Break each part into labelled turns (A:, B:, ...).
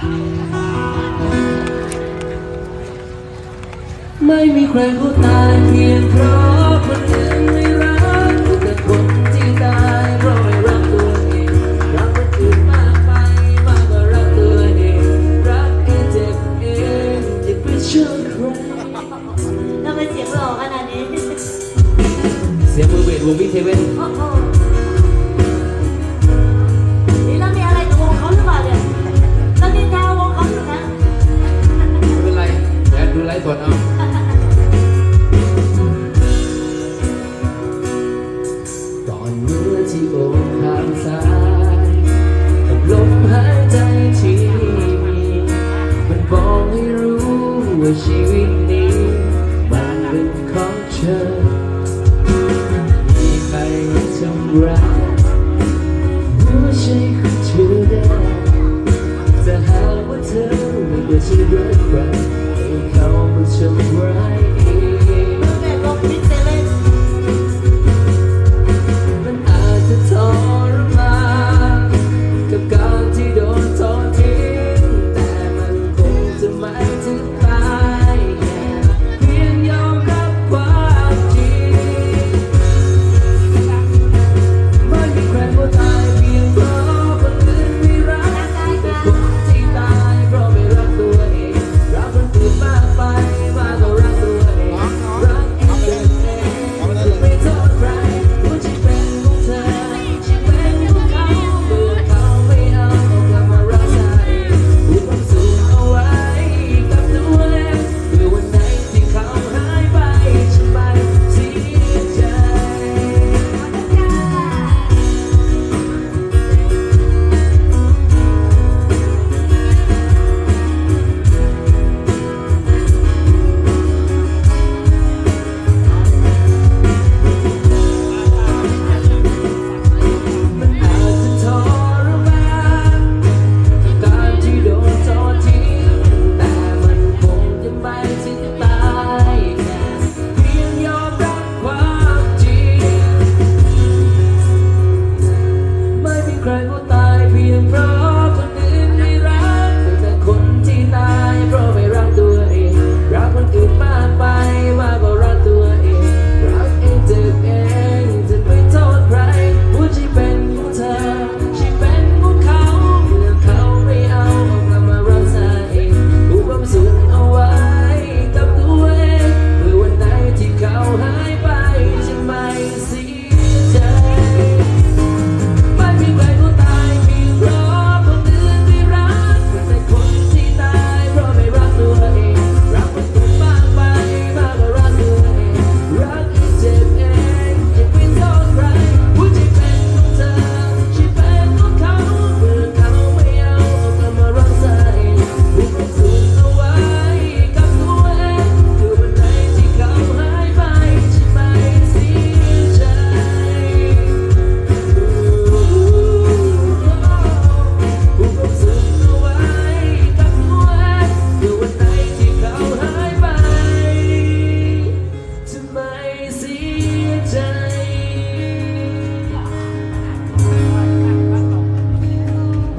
A: ไม่มีใครเขาตายเพียงเพราะคนอื่นไม่รักแต่คนที่ตายเพราะไม่รักตัวเองรักคนอื่นมากไปมากกว่ารักตัวเองรักเองเจ็บเองเจ็บไปเชื่อใคร
B: ทำไมเสียงหล่อขนาดนี้
A: เสียงมือเบสวงวิเทเว่
B: น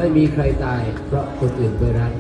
A: ไม่มีใครตายเพราะคนอื่นไปรัก